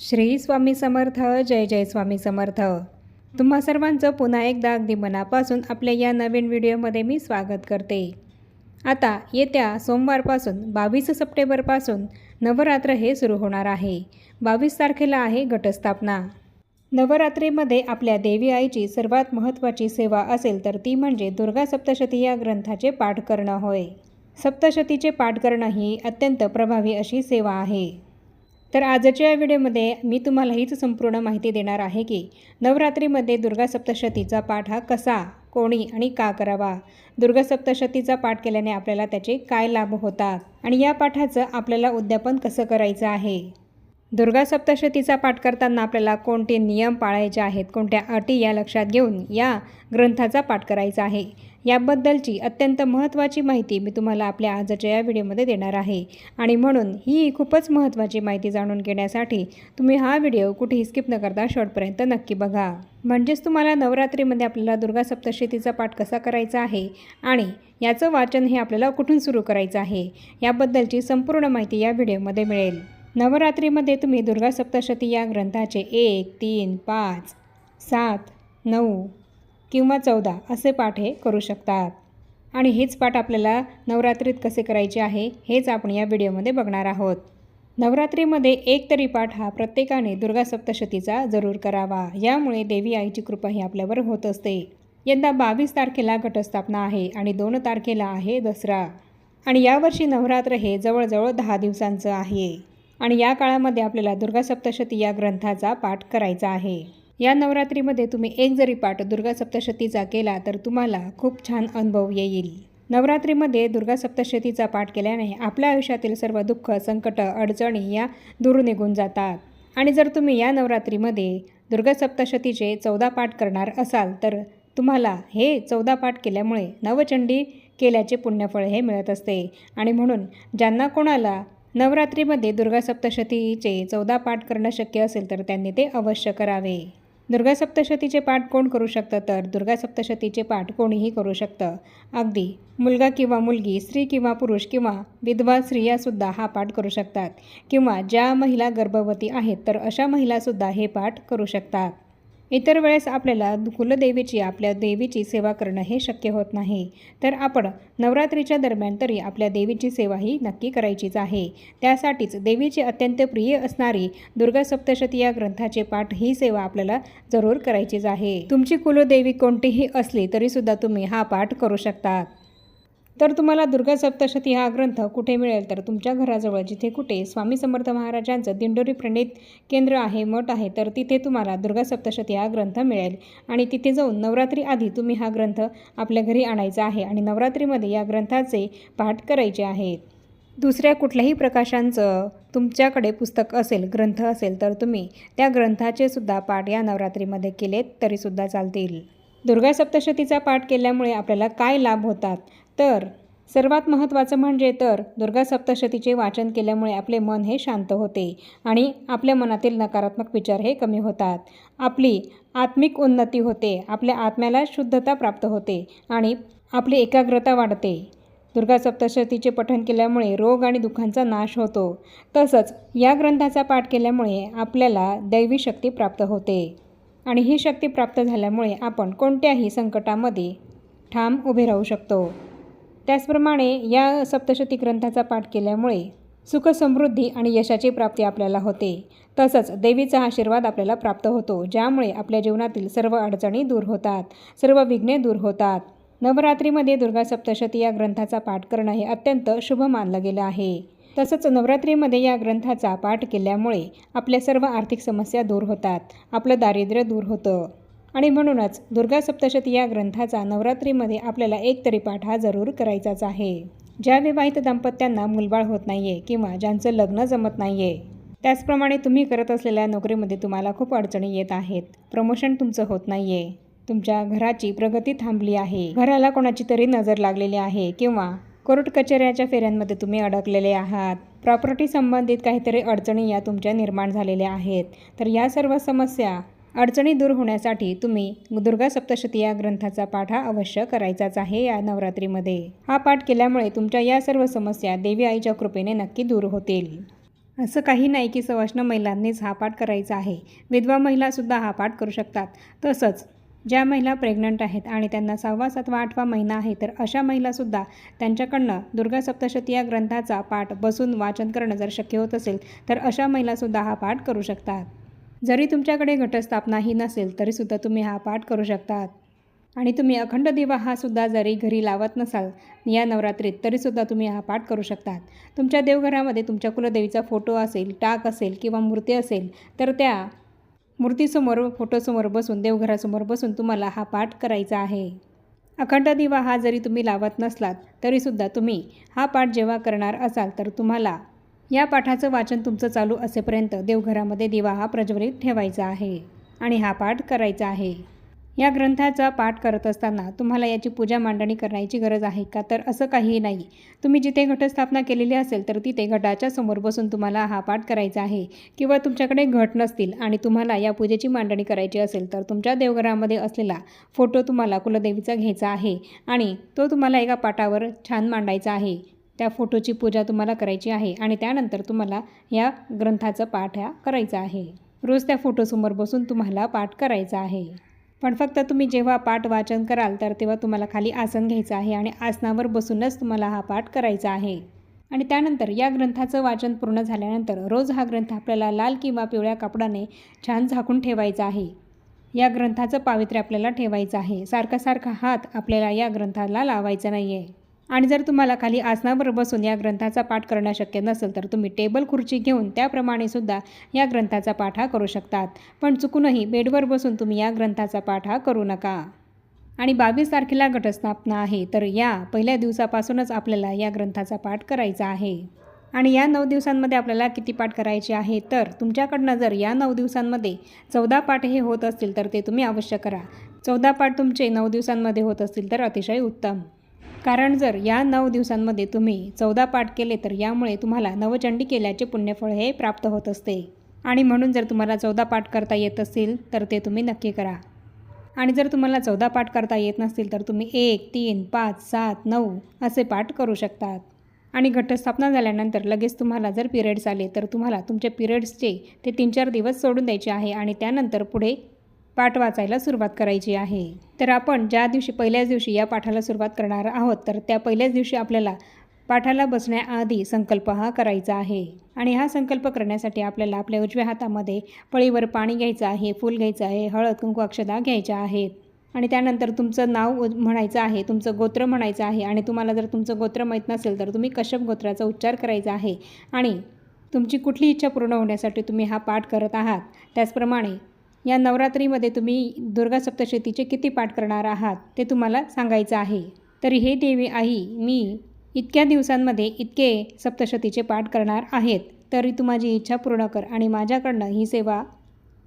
श्री स्वामी समर्थ जय जय स्वामी समर्थ. तुम्हा सर्वांचं पुन्हा एकदा अगदी मनापासून आपल्या या नवीन व्हिडिओमध्ये मी स्वागत करते. आता येत्या सोमवारपासून बावीस सप्टेंबरपासून नवरात्र हे सुरू होणार आहे. बावीस तारखेला आहे घटस्थापना. नवरात्रीमध्ये आपल्या देवी आईची सर्वात महत्त्वाची सेवा असेल तर ती म्हणजे दुर्गा सप्तशती या ग्रंथाचे पाठ करणं होय. सप्तशतीचे पाठ करणं ही अत्यंत प्रभावी अशी सेवा आहे. तर आजच्या या व्हिडिओमध्ये मी तुम्हाला हीच संपूर्ण माहिती देणार आहे की नवरात्रीमध्ये दुर्गा सप्तशतीचा पाठ हा कसा कोणी आणि का करावा? दुर्गा सप्तशतीचा पाठ केल्याने आपल्याला त्याचे काय लाभ होतात? आणि या पाठाचं आपल्याला उद्यापन कसं करायचं आहे? दुर्गा सप्तशतीचा पाठ करताना आपल्याला कोणते नियम पाळायचे आहेत? कोणत्या अटी या लक्षात घेऊन या ग्रंथाचा पाठ करायचा आहे. याबद्दलची अत्यंत महत्त्वाची माहिती मी तुम्हाला आपल्या आजच्या या व्हिडिओमध्ये देणार आहे. आणि म्हणून ही खूपच महत्त्वाची माहिती जाणून घेण्यासाठी तुम्ही हा व्हिडिओ कुठेही स्किप न करता शेवटपर्यंत नक्की बघा. म्हणजेच तुम्हाला नवरात्रीमध्ये आपल्याला दुर्गा सप्तशतीचा पाठ कसा करायचा आहे आणि याचं वाचन हे आपल्याला कुठून सुरू करायचं आहे याबद्दलची संपूर्ण माहिती या व्हिडिओमध्ये मिळेल. नवरात्रीमध्ये तुम्ही दुर्गा सप्तशती या ग्रंथाचे एक तीन पाच सात नऊ किंवा चौदा असे पाठ हे करू शकतात. आणि हेच पाठ आपल्याला नवरात्रीत कसे करायचे आहे हेच आपण या व्हिडिओमध्ये बघणार आहोत. नवरात्रीमध्ये एक तरी पाठ हा प्रत्येकाने दुर्गा सप्तशतीचा जरूर करावा. यामुळे देवी आईची कृपा ही आपल्यावर होत असते. यंदा बावीस तारखेला घटस्थापना आहे आणि दोन तारखेला आहे दसरा. आणि यावर्षी नवरात्र हे जवळजवळ दहा दिवसांचं आहे. आणि या काळामध्ये आपल्याला दुर्गा सप्तशती या ग्रंथाचा पाठ करायचा आहे. या नवरात्रीमध्ये तुम्ही एक जरी पाठ दुर्गा सप्तशतीचा केला तर तुम्हाला खूप छान अनुभव येईल. नवरात्रीमध्ये दुर्गा सप्तशतीचा पाठ केल्याने आपल्या आयुष्यातील सर्व दुःख संकट अडचणी या दूर निघून जातात. आणि जर तुम्ही या नवरात्रीमध्ये दुर्गा सप्तशतीचे चौदा पाठ करणार असाल तर तुम्हाला हे चौदा पाठ केल्यामुळे नवचंडी केल्याचे पुण्यफळ हे मिळत असते. आणि म्हणून ज्यांना कोणाला नवरात्रीमध्ये दुर्गा सप्तशतीचे चौदा पाठ करणं शक्य असेल तर त्यांनी ते अवश्य करावे. दुर्गा सप्तशतीचे पाठ कोण करू शकतं? तर दुर्गा सप्तशतीचे पाठ कोणीही करू शकतं. अगदी मुलगा किंवा मुलगी स्त्री किंवा पुरुष किंवा विधवा स्त्रियासुद्धा हा पाठ करू शकतात. किंवा ज्या महिला गर्भवती आहेत तर अशा महिलासुद्धा हे पाठ करू शकतात. इतर वेळेस आपल्याला कुलदेवीची आपल्या देवीची सेवा करणं हे शक्य होत नाही. तर आपण नवरात्रीच्या दरम्यान तरी आपल्या देवीची सेवा ही नक्की करायचीच आहे. त्यासाठीच देवीची अत्यंत प्रिय असणारी दुर्गा सप्तशती या ग्रंथाचे पाठ ही सेवा आपल्याला जरूर करायचीच आहे. तुमची कुलदेवी कोणतीही असली तरीसुद्धा तुम्ही हा पाठ करू शकतात तर तुम्हाला दुर्गा सप्तशती हा ग्रंथ कुठे मिळेल? तर तुमच्या घराजवळ जिथे कुठे स्वामी समर्थ महाराजांचं दिंडोरी प्रणित केंद्र आहे मठ आहे तर तिथे तुम्हाला दुर्गा सप्तशती हा ग्रंथ मिळेल. आणि तिथे जाऊन नवरात्री आधी तुम्ही हा ग्रंथ आपल्या घरी आणायचा आहे आणि नवरात्रीमध्ये या ग्रंथाचे पाठ करायचे आहेत. दुसऱ्या कुठल्याही प्रकाशांचं तुमच्याकडे पुस्तक असेल ग्रंथ असेल तर तुम्ही त्या ग्रंथाचे सुद्धा पाठ या नवरात्रीमध्ये केलेत तरीसुद्धा चालतील. दुर्गा सप्तशतीचा पाठ केल्यामुळे आपल्याला काय लाभ होतात? तर सर्वात महत्त्वाचं म्हणजे तर दुर्गा सप्तशतीचे वाचन केल्यामुळे आपले मन हे शांत होते आणि आपल्या मनातील नकारात्मक विचार हे कमी होतात. आपली आत्मिक उन्नती होते आपल्या आत्म्याला शुद्धता प्राप्त होते आणि आपली एकाग्रता वाढते. दुर्गा सप्तशतीचे पठण केल्यामुळे रोग आणि दुःखांचा नाश होतो. तसंच या ग्रंथाचा पाठ केल्यामुळे आपल्याला दैवी शक्ती प्राप्त होते आणि ही शक्ती प्राप्त झाल्यामुळे आपण कोणत्याही संकटामध्ये ठाम उभे राहू शकतो. त्याचप्रमाणे या सप्तशती ग्रंथाचा पाठ केल्यामुळे सुख समृद्धी आणि यशाची प्राप्ती आपल्याला होते. तसंच देवीचा आशीर्वाद आपल्याला प्राप्त होतो ज्यामुळे आपल्या जीवनातील सर्व अडचणी दूर होतात सर्व विघ्ने दूर होतात. नवरात्रीमध्ये दुर्गा सप्तशती या ग्रंथाचा पाठ करणं हे अत्यंत शुभ मानलं गेलं आहे. तसंच नवरात्रीमध्ये या ग्रंथाचा पाठ केल्यामुळे आपल्या सर्व आर्थिक समस्या दूर होतात आपलं दारिद्र्य दूर होतं. आणि म्हणूनच दुर्गा सप्तशती या ग्रंथाचा नवरात्रीमध्ये आपल्याला एक तरी पाठ हा जरूर करायचाच आहे. ज्या विवाहित दाम्पत्यांना मुलबाळ होत नाही आहे किंवा ज्यांचं लग्न जमत नाही आहे त्याचप्रमाणे तुम्ही करत असलेल्या नोकरीमध्ये तुम्हाला खूप अडचणी येत आहेत. प्रमोशन तुमचं होत नाही आहे तुमच्या घराची प्रगती थांबली आहे. घराला कोणाची तरी नजर लागलेली आहे किंवा कोर्ट कचेऱ्याच्या फेऱ्यांमध्ये तुम्ही अडकलेले आहात. प्रॉपर्टी संबंधित काहीतरी अडचणी या तुमच्या निर्माण झालेल्या आहेत. तर या सर्व समस्या अडचणी दूर होण्यासाठी तुम्ही दुर्गा सप्तशती या ग्रंथाचा पाठ हा अवश्य करायचाच आहे या नवरात्रीमध्ये. हा पाठ केल्यामुळे तुमच्या या सर्व समस्या देवी आईच्या कृपेने नक्की दूर होतील. असं काही नाही की सवाष्ण महिलांनीच हा पाठ करायचा आहे. विधवा महिलासुद्धा हा पाठ करू शकतात. तसंच ज्या महिला प्रेग्नंट आहेत आणि त्यांना सहावा सातवा आठवा महिना आहे तर अशा महिलासुद्धा त्यांच्याकडनं दुर्गा सप्तशती या ग्रंथाचा पाठ बसून वाचन करणं जर शक्य होत असेल तर अशा महिलासुद्धा हा पाठ करू शकतात. जरी तुमच्याकडे घटस्थापनाही नसेल तरीसुद्धा तुम्ही हा पाठ करू शकतात. आणि तुम्ही अखंड दिवा हा सुद्धा जरी घरी लावत नसाल या नवरात्रीत तरीसुद्धा तुम्ही हा पाठ करू शकतात. तुमच्या देवघरामध्ये तुमच्या कुलदेवीचा फोटो असेल टाक असेल किंवा मूर्ती असेल तर त्या मूर्तीसमोर फोटोसमोर बसून देवघरासमोर बसून तुम्हाला हा पाठ करायचा आहे. अखंड दिवा हा जरी तुम्ही लावत नसलात तरीसुद्धा तुम्ही हा पाठ जेव्हा करणार असाल तर तुम्हाला या पाठाचं वाचन तुमचं चालू असेपर्यंत देवघरामध्ये दिवा हा प्रज्वलित ठेवायचा आहे आणि हा पाठ करायचा आहे. या ग्रंथाचा पाठ करत असताना तुम्हाला याची पूजा मांडणी करण्याची गरज आहे का? तर असं काहीही नाही. तुम्ही जिथे घटस्थापना केलेली असेल तर तिथे घटाच्या समोर बसून तुम्हाला हा पाठ करायचा आहे किंवा तुमच्याकडे घट नसतील आणि तुम्हाला या पूजेची मांडणी करायची असेल तर तुमच्या देवघरामध्ये असलेला फोटो तुम्हाला कुलदेवीचा घ्यायचा आहे आणि तो तुम्हाला एका पाटावर छान मांडायचा आहे. त्या फोटोची पूजा तुम्हाला करायची आहे आणि त्यानंतर तुम्हाला या ग्रंथाचं पाठ ह्या करायचा आहे. रोज त्या फोटोसमोर बसून तुम्हाला पाठ करायचा आहे. पण फक्त तुम्ही जेव्हा पाठ वाचन कराल तर तेव्हा तुम्हाला खाली आसन घ्यायचं आहे आणि आसनावर बसूनच तुम्हाला हा पाठ करायचा आहे. आणि त्यानंतर या ग्रंथाचं वाचन पूर्ण झाल्यानंतर रोज हा ग्रंथ आपल्याला लाल किंवा पिवळ्या कापडाने छान झाकून ठेवायचा आहे. या ग्रंथाचं पावित्र्य आपल्याला ठेवायचं आहे. सारखा सारखा हात आपल्याला या ग्रंथाला लावायचा नाही आहे आणि जर तुम्हाला खाली आसनावर बसून या ग्रंथाचा पाठ करणं शक्य नसेल तर तुम्ही टेबल खुर्ची घेऊन त्याप्रमाणे सुद्धा या ग्रंथाचा पाठ हा करू शकतात. पण चुकूनही बेडवर बसून तुम्ही या ग्रंथाचा पाठ हा करू नका. आणि बावीस तारखेला घटस्थापना आहे तर या पहिल्या दिवसापासूनच आपल्याला या ग्रंथाचा पाठ करायचा आहे. आणि या नऊ दिवसांमध्ये आपल्याला किती पाठ करायचे आहे तर तुमच्याकडनं जर या नऊ दिवसांमध्ये चौदा पाठ हे होत असतील तर ते तुम्ही अवश्य करा. चौदा पाठ तुमचे नऊ दिवसांमध्ये होत असतील तर अतिशय उत्तम. कारण जर या नऊ दिवसांमध्ये तुम्ही चौदा पाठ केले तर यामुळे तुम्हाला नवचंडी केल्याचे पुण्यफळ हे प्राप्त होत असते. आणि म्हणून जर तुम्हाला चौदा पाठ करता येत असतील तर ते तुम्ही नक्की करा. आणि जर तुम्हाला चौदा पाठ करता येत नसतील तर तुम्ही एक तीन पाच सात नऊ असे पाठ करू शकतात. आणि घटस्थापना झाल्यानंतर लगेच तुम्हाला जर पिरियड्स आले तर तुम्हाला तुमच्या पिरियड्सचे ते तीन चार दिवस सोडून द्यायचे आहे आणि त्यानंतर पुढे पाठ वाचायला सुरुवात करायची आहे. तर आपण ज्या दिवशी पहिल्याच दिवशी या पाठाला सुरुवात करणार आहोत तर त्या पहिल्याच दिवशी आपल्याला पाठाला बसण्याआधी संकल्प हा करायचा आहे. आणि हा संकल्प करण्यासाठी आपल्याला आपल्या उजव्या हातामध्ये पळीवर पाणी घ्यायचं आहे फूल घ्यायचं आहे हळद कुंकू अक्षदा घ्यायच्या आहेत. आणि त्यानंतर तुमचं नाव म्हणायचं आहे तुमचं गोत्र म्हणायचं आहे आणि तुम्हाला जर तुमचं गोत्र माहीत नसेल तर तुम्ही कश्यप गोत्राचा उच्चार करायचा आहे. आणि तुमची कुठली इच्छा पूर्ण होण्यासाठी तुम्ही हा पाठ करत आहात. त्याचप्रमाणे या नवरात्रीमध्ये तुम्ही दुर्गा सप्तशतीचे किती पाठ करणार आहात ते तुम्हाला सांगायचं आहे. तरी हे देवी आई मी इतक्या दिवसांमध्ये इतके सप्तशतीचे पाठ करणार आहेत. तरी तू माझी इच्छा पूर्ण कर आणि माझ्याकडनं ही सेवा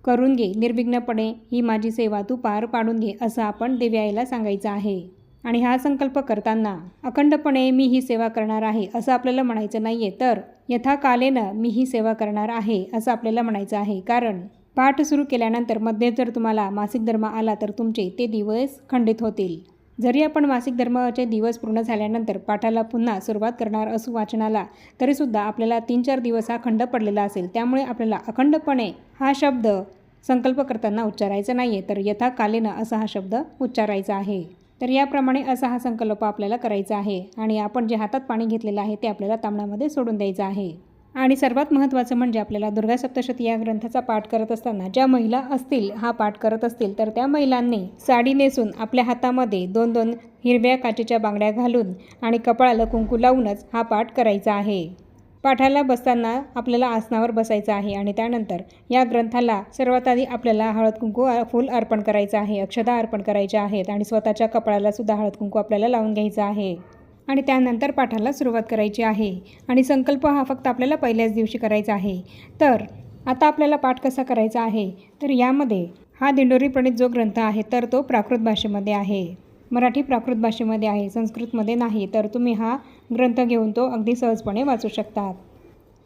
करून घे. निर्विघ्नपणे ही माझी सेवा तू पार पाडून घे असं आपण देवी आईला सांगायचं आहे. आणि हा संकल्प करताना अखंडपणे मी ही सेवा करणार आहे असं आपल्याला म्हणायचं नाही आहे तर यथाकालेनं मी ही सेवा करणार आहे असं आपल्याला म्हणायचं आहे. कारण पाठ सुरू केल्यानंतरमध्ये जर तुम्हाला मासिक धर्म आला तर तुमचे ते दिवस खंडित होतील. जरी आपण मासिक धर्माचे दिवस पूर्ण झाल्यानंतर पाठाला पुन्हा सुरुवात करणार असू वाचनाला तरीसुद्धा आपल्याला तीन चार दिवस हा खंड पडलेला असेल. त्यामुळे आपल्याला अखंडपणे हा शब्द संकल्प करताना उच्चारायचा नाही आहे तर यथाकालीनं असा हा शब्द उच्चारायचा आहे. तर याप्रमाणे असा हा संकल्प आपल्याला करायचा आहे आणि आपण जे हातात पाणी घेतलेलं आहे ते आपल्याला तांबण्यामध्ये सोडून द्यायचं आहे. आणि सर्वात महत्त्वाचं म्हणजे आपल्याला दुर्गा सप्तशती या ग्रंथाचा पाठ करत असताना ज्या महिला असतील हा पाठ करत असतील तर त्या महिलांनी साडी नेसून आपल्या हातामध्ये दोन दोन हिरव्या काचेच्या बांगड्या घालून आणि कपाळाला कुंकू लावूनच हा पाठ करायचा आहे. पाठाला बसताना आपल्याला आसनावर बसायचं आहे आणि त्यानंतर या ग्रंथाला सर्वात आधी आपल्याला हळद कुंकू फूल अर्पण करायचं आहे अक्षदा अर्पण करायच्या आहेत आणि स्वतःच्या कपाळाला सुद्धा हळद कुंकू आपल्याला लावून घ्यायचं आहे. आणि त्यानंतर पाठाला सुरुवात करायची आहे. आणि संकल्प हा फक्त आपल्याला पहिल्याच दिवशी करायचा आहे. तर आता आपल्याला पाठ कसा करायचा आहे? तर यामध्ये हा दिंडोरी प्रणित जो ग्रंथ आहे तर तो प्राकृत भाषेमध्ये आहे. मराठी प्राकृत भाषेमध्ये आहे संस्कृतमध्ये नाही तर तुम्ही हा ग्रंथ घेऊन तो अगदी सहजपणे वाचू शकतात.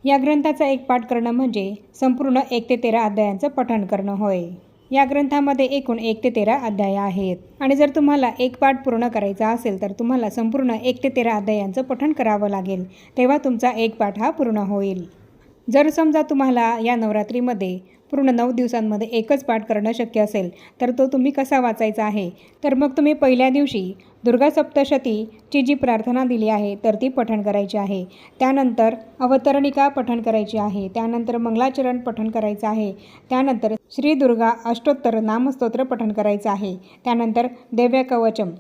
या ग्रंथाचा एक पाठ करणं म्हणजे संपूर्ण एक ते तेरा अध्यायांचं पठण करणं होय. या ग्रंथामध्ये एकूण एक ते तेरा अध्याय आहेत. आणि जर तुम्हाला एक पाठ पूर्ण करायचा असेल तर तुम्हाला संपूर्ण एक ते तेरा अध्यायांचं पठण करावं लागेल. तेव्हा तुमचा एक पाठ हा पूर्ण होईल. जर समजा तुम्हाला या नवरात्रीमध्ये पूर्ण नऊ दिवसांमध्ये एकच पाठ करणं शक्य असेल तर तो तुम्ही कसा वाचायचा आहे? तर मग तुम्ही पहिल्या दिवशी दुर्गा सप्तशतीची जी प्रार्थना दिली आहे तर ती पठण करायची आहे. त्यानंतर अवतरणिका पठण करायची आहे. त्यानंतर मंगलाचरण पठण करायचं आहे. त्यानंतर श्री दुर्गा अष्टोत्तर नामस्तोत्र पठण करायचं आहे. त्यानंतर देव्य कवचम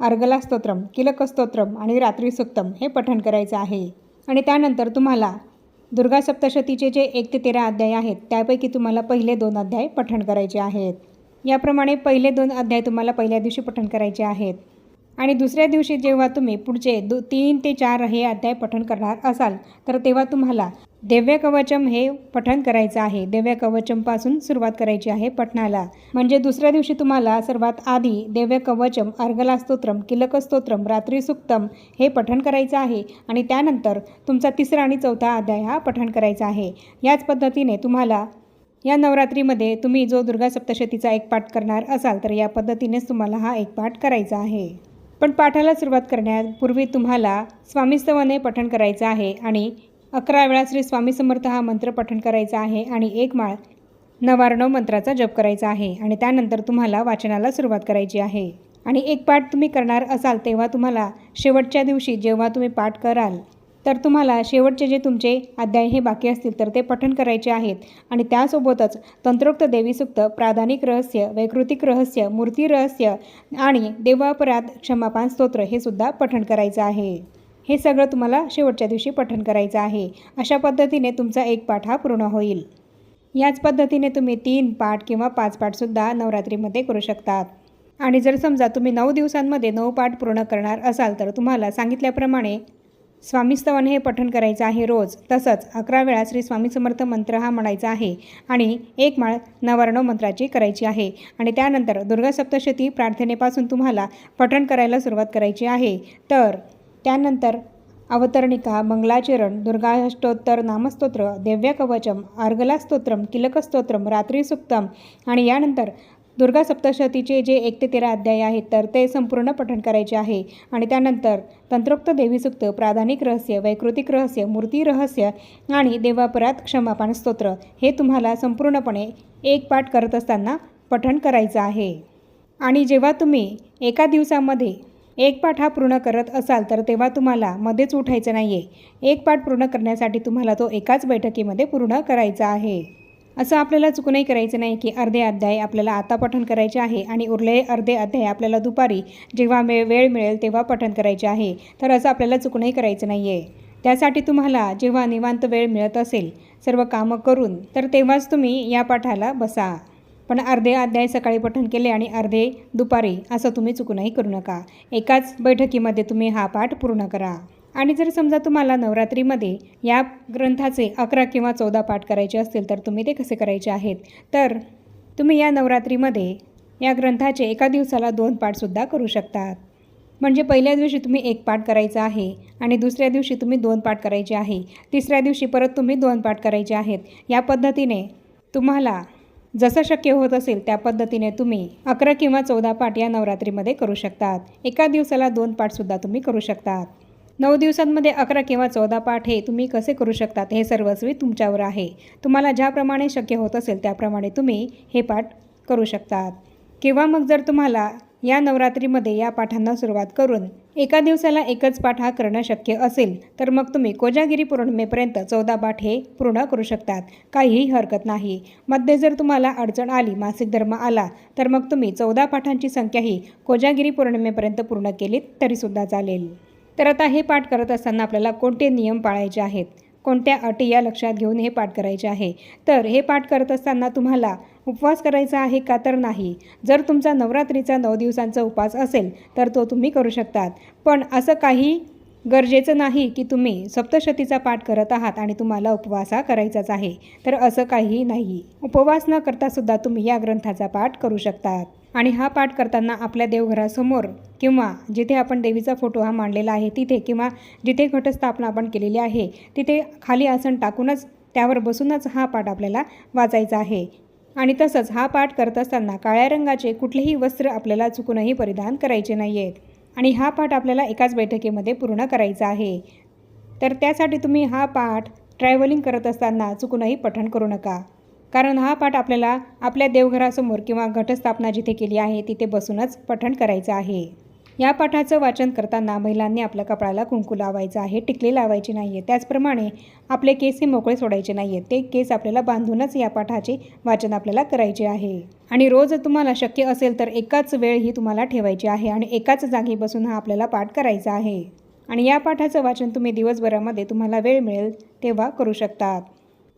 अर्गला स्तोत्रम आणि रात्री सुक्तम हे पठण करायचं आहे. आणि त्यानंतर तुम्हाला दुर्गा सप्तशतीचे जे एक ते तेरा अध्याय आहेत त्यापैकी तुम्हाला पहिले दोन अध्याय पठण करायचे आहेत. याप्रमाणे पहिले दोन अध्याय तुम्हाला पहिल्या दिवशी पठण करायचे आहेत. आणि दुसऱ्या दिवशी जेव्हा तुम्ही पुढचे दो तीन ते चार हे अध्याय पठण करणार असाल तर तेव्हा तुम्हाला दिव्य कवचम हे पठण करायचं आहे. दिव्य कवचमपासून सुरुवात करायची आहे पठणाला. म्हणजे दुसऱ्या दिवशी तुम्हाला सर्वात आधी दिव्य कवचम अर्गला स्तोत्रम किलक स्तोत्रम रात्री सुक्तम हे पठण करायचं आहे आणि त्यानंतर तुमचा तिसरा आणि चौथा अध्याय हा पठण करायचा आहे. याच पद्धतीने तुम्हाला या नवरात्रीमध्ये तुम्ही जो दुर्गा सप्तशतीचा एक पाठ करणार असाल तर या पद्धतीनेच तुम्हाला हा एक पाठ करायचा आहे. पण पाठाला सुरुवात करण्यापूर्वी तुम्हाला स्वामीस्तवाने पठण करायचं आहे आणि अकरा वेळा श्री स्वामी समर्थ हा मंत्र पठण करायचा आहे आणि एक माळ नवारणव मंत्राचा जप करायचा आहे आणि त्यानंतर तुम्हाला वाचनाला सुरुवात करायची आहे. आणि एक पाठ तुम्ही करणार असाल तेव्हा तुम्हाला शेवटच्या दिवशी जेव्हा तुम्ही पाठ कराल तर तुम्हाला शेवटचे जे तुमचे अध्याय हे बाकी असतील तर ते पठण करायचे आहेत. आणि त्यासोबतच तंत्रोक्त देवीसुक्त प्राधानिक रहस्य वैकृतिक रहस्य मूर्ती रहस्य आणि देवापराध क्षमापान स्तोत्र हे सुद्धा पठण करायचं आहे. हे सगळं तुम्हाला शेवटच्या दिवशी पठण करायचं आहे. अशा पद्धतीने तुमचा एक पाठ हा पूर्ण होईल. याच पद्धतीने तुम्ही तीन पाठ किंवा पाच पाठसुद्धा नवरात्रीमध्ये करू शकतात. आणि जर समजा तुम्ही नऊ दिवसांमध्ये नऊ पाठ पूर्ण करणार असाल तर तुम्हाला सांगितल्याप्रमाणे स्वामीस्तवन हे पठण करायचं आहे रोज. तसंच अकरा वेळा श्री स्वामी समर्थ मंत्र हा म्हणायचा आहे आणि एक माळ नवर्ण मंत्राची करायची आहे. आणि त्यानंतर दुर्गा सप्तशती प्रार्थनेपासून तुम्हाला पठण करायला सुरुवात करायची आहे. तर त्यानंतर अवतरणिका मंगलाचरण दुर्गाष्टोत्तर नामस्तोत्र दिव्यकवचम अर्गलास्तोत्रम किलकस्तोत्रम रात्रीसुक्तम रात्री आणि यानंतर दुर्गा सप्तशतीचे जे एक ते तेरा अध्याय आहेत तर ते संपूर्ण पठण करायचे आहे. आणि त्यानंतर तंत्रोक्त देवीसुक्त प्राधानिक रहस्य वैकृतिक रहस्य मूर्ती रहस्य आणि देवापरात क्षमापान स्तोत्र हे तुम्हाला संपूर्णपणे एक पाठ करत असताना पठण करायचं आहे. आणि जेव्हा तुम्ही एका दिवसामध्ये एक पाठ हा पूर्ण करत असाल तर तेव्हा तुम्हाला मध्येच उठायचं नाही आहे एक पाठ पूर्ण करण्यासाठी तुम्हाला तो एकाच बैठकीमध्ये पूर्ण करायचा आहे. असं आपल्याला चुकूनही करायचं नाही की अर्धे अध्याय आपल्याला आता पठण करायचे आहे आणि उरले अर्धे अध्याय आपल्याला दुपारी जेव्हा मे वेळ मिळेल तेव्हा पठण करायचे आहे. तर असं आपल्याला चुकूनही करायचं नाही आहे त्यासाठी तुम्हाला जेव्हा निवांत वेळ मिळत असेल सर्व कामं करून तर तेव्हाच तुम्ही या पाठाला बसा. पण अर्धे अध्याय सकाळी पठण केले आणि अर्धे दुपारी असं तुम्ही चुकूनही करू नका. एकाच बैठकीमध्ये तुम्ही हा पाठ पूर्ण करा. आणि जर समजा तुम्हाला नवरात्रीमध्ये या ग्रंथाचे अकरा किंवा चौदा पाठ करायचे असतील तर तुम्ही ते कसे करायचे आहेत? तर तुम्ही या नवरात्रीमध्ये या ग्रंथाचे एका दिवसाला दोन पाठसुद्धा करू शकतात. म्हणजे पहिल्या दिवशी तुम्ही एक पाठ करायचा आहे आणि दुसऱ्या दिवशी तुम्ही दोन पाठ करायचे आहे. तिसऱ्या दिवशी परत तुम्ही दोन पाठ करायचे आहेत. या पद्धतीने तुम्हाला जसं शक्य होत असेल त्या पद्धतीने तुम्ही अकरा किंवा चौदा पाठ या नवरात्रीमध्ये करू शकतात. एका दिवसाला दोन पाठसुद्धा तुम्ही करू शकतात. नऊ दिवसांमध्ये अकरा किंवा चौदा पाठ हे तुम्ही कसे करू शकतात हे सर्वस्वी तुमच्यावर आहे. तुम्हाला ज्याप्रमाणे शक्य होत असेल त्याप्रमाणे तुम्ही हे पाठ करू शकतात. किंवा मग जर तुम्हाला या नवरात्रीमध्ये या पाठांना सुरुवात करून एका दिवसाला एकच पाठ हा करणं शक्य असेल तर मग तुम्ही कोजागिरी पौर्णिमेपर्यंत चौदा पाठ हे पूर्ण करू शकतात. काहीही हरकत नाही. मध्ये जर तुम्हाला अडचण आली मासिक धर्म आला तर मग तुम्ही चौदा पाठांची संख्याही कोजागिरी पौर्णिमेपर्यंत पूर्ण केलीत तरीसुद्धा चालेल. तर आता हे पाठ करत असताना आपल्याला कोणते नियम पाळायचे आहेत? कोणत्या अटी या लक्षात घेऊन हे पाठ करायचे आहे? तर हे पाठ करत असताना तुम्हाला उपवास करायचा आहे का तर नाही. जर तुमचा नवरात्रीचा नऊ दिवसांचा उपवास असेल तर तो तुम्ही करू शकतात. पण असं काही गरजेचं नाही की तुम्ही सप्तशतीचा पाठ करत आहात आणि तुम्हाला उपवास हा करायचाच आहे. तर असं काहीही नाही. उपवास न करतासुद्धा तुम्ही या ग्रंथाचा पाठ करू शकतात. आणि हा पाठ करताना आपल्या देवघरासमोर किंवा जिथे आपण देवीचा फोटो हा मांडलेला आहे तिथे किंवा जिथे घटस्थापना आपण केलेली आहे तिथे खाली आसन टाकूनच त्यावर बसूनच हा पाठ आपल्याला वाचायचा आहे. आणि तसंच हा पाठ करत असताना काळ्या रंगाचे कुठलेही वस्त्र आपल्याला चुकूनही परिधान करायचे नाही आहेत आणि हा पाठ आपल्याला एकाच बैठकीमध्ये पूर्ण करायचा आहे. तर त्यासाठी तुम्ही हा पाठ ट्रॅव्हलिंग करत असताना चुकूनही पठण करू नका. कारण हा पाठ आपल्याला आपल्या देवघरासमोर किंवा घटस्थापना जिथे केली आहे तिथे बसूनच पठण करायचं आहे. या पाठाचं वाचन करताना महिलांनी आपल्या कपाळाला कुंकू लावायचं आहे टिकली लावायची नाही आहे त्याचप्रमाणे आपले केस हे मोकळे सोडायचे नाही आहेत ते केस आपल्याला बांधूनच या पाठाचे वाचन आपल्याला करायचे आहे. आणि रोज तुम्हाला शक्य असेल तर एकाच वेळ ही तुम्हाला ठेवायची आहे आणि एकाच जागी बसून हा आपल्याला पाठ करायचा आहे. आणि या पाठाचं वाचन तुम्ही दिवसभरामध्ये तुम्हाला वेळ मिळेल तेव्हा करू शकतात.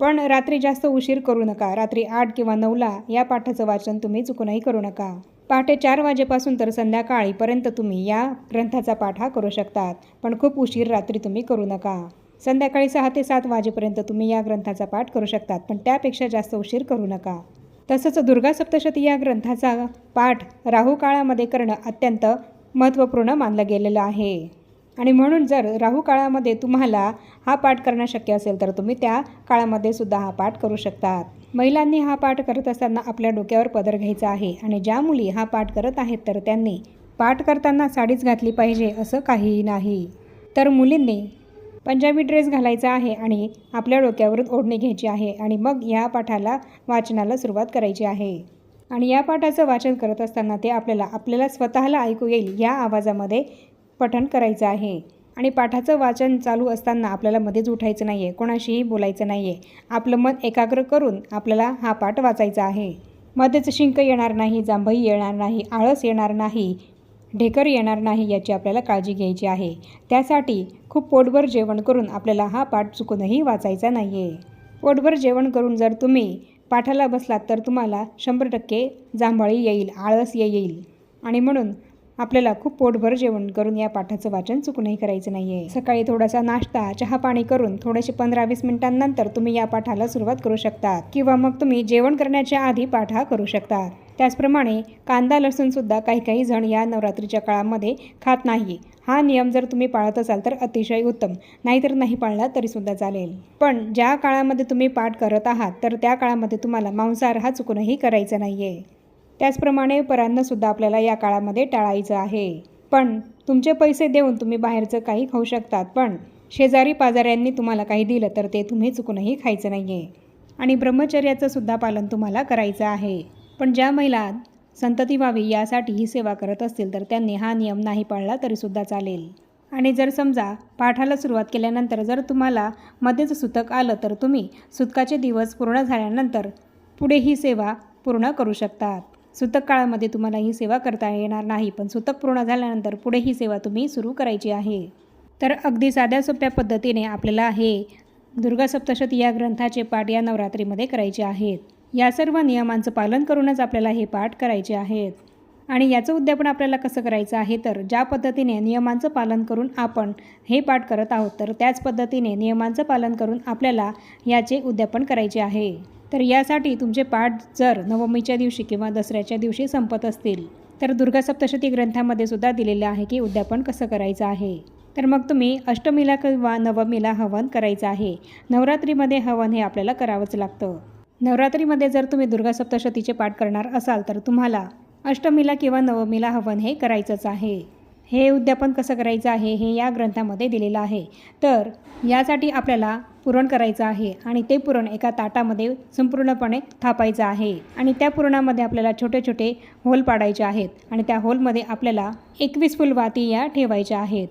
पण रात्री जास्त उशीर करू नका. रात्री आठ किंवा नऊला या पाठाचं वाचन तुम्ही चुकूनही करू नका. पहाटे चार वाजेपासून तर संध्याकाळीपर्यंत तुम्ही या ग्रंथाचा पाठ हा करू शकतात पण खूप उशीर रात्री तुम्ही करू नका. संध्याकाळी सहा ते सात वाजेपर्यंत तुम्ही या ग्रंथाचा पाठ करू शकतात पण त्यापेक्षा जास्त उशीर करू नका. तसंच दुर्गा सप्तशती या ग्रंथाचा पाठ राहू काळामध्ये करणं अत्यंत महत्त्वपूर्ण मानलं गेलेलं आहे. आणि म्हणून जर राहू काळामध्ये तुम्हाला हा पाठ करणं शक्य असेल तर तुम्ही त्या काळामध्ये सुद्धा हा पाठ करू शकतात. महिलांनी हा पाठ करत असताना आपल्या डोक्यावर पदर घ्यायचा आहे आणि ज्या मुली हा पाठ करत आहेत तर त्यांनी पाठ करताना साडीच घातली पाहिजे असं काहीही नाही. तर मुलींनी पंजाबी ड्रेस घालायचा आहे आणि आपल्या डोक्यावरून ओढणी घ्यायची आहे आणि मग या पाठाला वाचनाला सुरुवात करायची आहे. आणि या पाठाचं वाचन करत असताना ते आपल्याला आपल्याला स्वतःला ऐकू येईल या आवाजामध्ये पठण करायचं आहे. आणि पाठाचं वाचन चालू असताना आपल्याला मध्येच उठायचं नाही आहे कोणाशीही बोलायचं नाही आहे आपलं मन एकाग्र करून आपल्याला हा पाठ वाचायचा आहे. मध्येच शिंक येणार नाही जांभई येणार नाही आळस येणार नाही ढेकर येणार नाही याची आपल्याला काळजी घ्यायची आहे. त्यासाठी खूप पोटभर जेवण करून आपल्याला हा पाठ चुकूनही वाचायचा नाही आहे पोटभर जेवण करून जर तुम्ही पाठाला बसलात तर तुम्हाला शंभर टक्के जांभळी येईल आळस येईल. आणि म्हणून आपल्याला खूप पोटभर जेवण करून या पाठाचं वाचन चुकूनही करायचं नाही आहे सकाळी थोडासा नाश्ता चहा पाणी करून थोडेसे पंधरा वीस मिनिटांनंतर तुम्ही या पाठाला सुरुवात करू शकता किंवा मग तुम्ही जेवण करण्याच्या आधी पाठ हा करू शकता त्याचप्रमाणे कांदा लसूणसुद्धा काही काही जण या नवरात्रीच्या काळामध्ये खात नाही. हा नियम जर तुम्ही पाळत असाल तर अतिशय उत्तम नाहीतर नाही पाळला तरीसुद्धा चालेल. पण ज्या काळामध्ये तुम्ही पाठ करत आहात तर त्या काळामध्ये तुम्हाला मांसाहार हा चुकूनही करायचा नाही आहे त्याचप्रमाणे परांनासुद्धा आपल्याला या काळामध्ये टाळायचं आहे. पण तुमचे पैसे देऊन तुम्ही बाहेरचं काही खाऊ शकतात पण शेजारी पाजाऱ्यांनी तुम्हाला काही दिलं तर ते तुम्ही चुकूनही खायचं नाही आहे आणि ब्रह्मचर्याचं सुद्धा पालन तुम्हाला करायचं आहे. पण ज्या महिला संतती व्हावी यासाठी ही सेवा करत असतील तर त्यांनी हा नियम नाही पाळला तरीसुद्धा चालेल. आणि जर समजा पाठाला सुरुवात केल्यानंतर जर तुम्हाला मध्येच सुतक आलं तर तुम्ही सुतकाचे दिवस पूर्ण झाल्यानंतर पुढे ही सेवा पूर्ण करू शकतात. सुतक काळामध्ये तुम्हाला ही सेवा करता येणार नाही पण सुतक पूर्ण झाल्यानंतर पुढे ही सेवा तुम्ही सुरू करायची आहे. तर अगदी साध्या सोप्या पद्धतीने आपल्याला हे दुर्गा सप्तशती या ग्रंथाचे पाठ या नवरात्रीमध्ये करायचे आहेत. या सर्व नियमांचं पालन करूनच आपल्याला हे पाठ करायचे आहेत. आणि याचं उद्यापन आपल्याला कसं करायचं आहे तर ज्या पद्धतीने नियमांचं पालन करून आपण हे पाठ करत आहोत तर त्याच पद्धतीने नियमांचं पालन करून आपल्याला याचे उद्यापन करायचे आहे. तर यासाठी तुमचे पाठ जर नवमीच्या दिवशी किंवा दसऱ्याच्या दिवशी संपत असतील तर दुर्गा सप्तशती ग्रंथामध्ये सुद्धा दिलेलं आहे की उद्यापन कसं करायचं आहे. तर मग तुम्ही अष्टमीला किंवा नवमीला हवन करायचं आहे. नवरात्रीमध्ये हवन हे आपल्याला करावंच लागतं. नवरात्रीमध्ये जर तुम्ही दुर्गा सप्तशतीचे पाठ करणार असाल तर तुम्हाला अष्टमीला किंवा नवमीला हवन हे करायचंच आहे. हे उद्यापन कसं करायचं आहे हे या ग्रंथामध्ये दिलेलं आहे. तर यासाठी आपल्याला पुरण करायचं आहे आणि ते पुरण एका ताटामध्ये संपूर्णपणे थापायचं आहे. आणि त्या पुरणामध्ये आपल्याला छोटे छोटे होल पाडायचे आहेत आणि त्या होलमध्ये आपल्याला एकवीस फुलवाती या ठेवायच्या आहेत.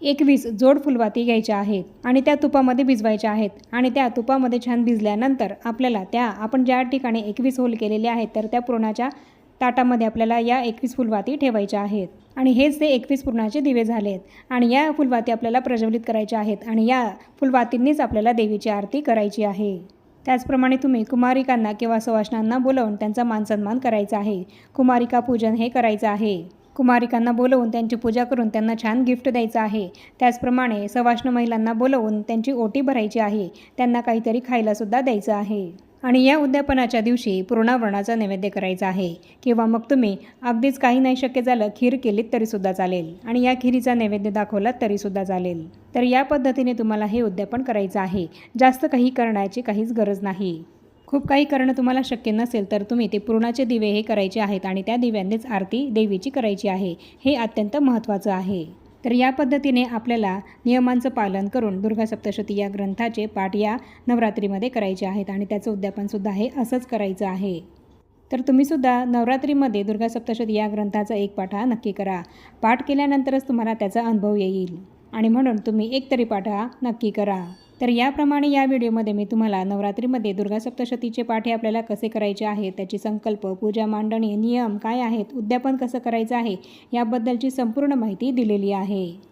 एकवीस जोड फुलवाती घ्यायच्या आहेत आणि त्या तुपामध्ये भिजवायच्या आहेत. आणि त्या तुपामध्ये छान भिजल्यानंतर आपल्याला त्या आपण ज्या ठिकाणी एकवीस होल केलेले आहेत तर त्या पुरणाच्या ताटामध्ये आपल्याला या एकवीस फुलवाती ठेवायच्या आहेत. आणि हेच ते एकवीस पूर्णाचे दिवे झालेत. आणि या फुलवाती आपल्याला प्रज्वलित करायच्या आहेत आणि या फुलवातींनीच आपल्याला देवीची आरती करायची आहे. त्याचप्रमाणे तुम्ही कुमारिकांना किंवा सवाष्णांना बोलवून त्यांचा मानसन्मान करायचा आहे. कुमारिका पूजन हे करायचं आहे. कुमारिकांना बोलवून त्यांची पूजा करून त्यांना छान गिफ्ट द्यायचं आहे. त्याचप्रमाणे सवाष्ण महिलांना बोलवून त्यांची ओटी भरायची आहे. त्यांना काहीतरी खायलासुद्धा द्यायचं आहे. आणि या उद्यापनाच्या दिवशी पूर्णावरणाचा नैवेद्य करायचा आहे. किंवा मग तुम्ही अगदीच काही नाही शक्य झालं खीर केलीत तरीसुद्धा चालेल. आणि या खिरीचा नैवेद्य दाखवलात तरीसुद्धा चालेल. तर या पद्धतीने तुम्हाला हे उद्यापन करायचं आहे. जास्त काही करण्याची काहीच गरज नाही. खूप काही करणं तुम्हाला शक्य नसेल तर तुम्ही ते पूर्णाचे दिवे हे करायचे आहेत आणि त्या दिव्यांनीच आरती देवीची करायची आहे. हे अत्यंत महत्त्वाचं आहे. तर या पद्धतीने आपल्याला नियमांचं पालन करून दुर्गा सप्तशती या ग्रंथाचे पाठ या नवरात्रीमध्ये करायचे आहेत आणि त्याचं उद्यापनसुद्धा हे असंच करायचं आहे. तर तुम्हीसुद्धा नवरात्रीमध्ये दुर्गा सप्तशती या ग्रंथाचा एक पाठ हा नक्की करा. पाठ केल्यानंतरच तुम्हाला त्याचा अनुभव येईल. आणि म्हणून तुम्ही एक तरी पाठ हा नक्की करा. तर याप्रमाणे या व्हिडिओमध्ये मी तुम्हाला नवरात्रीमध्ये दुर्गा सप्तशतीचे पाठे आपल्याला कसे करायचे आहे त्याची संकल्प पूजा मांडणी नियम काय आहेत उद्यापन कसं करायचं आहे याबद्दलची संपूर्ण माहिती दिलेली आहे.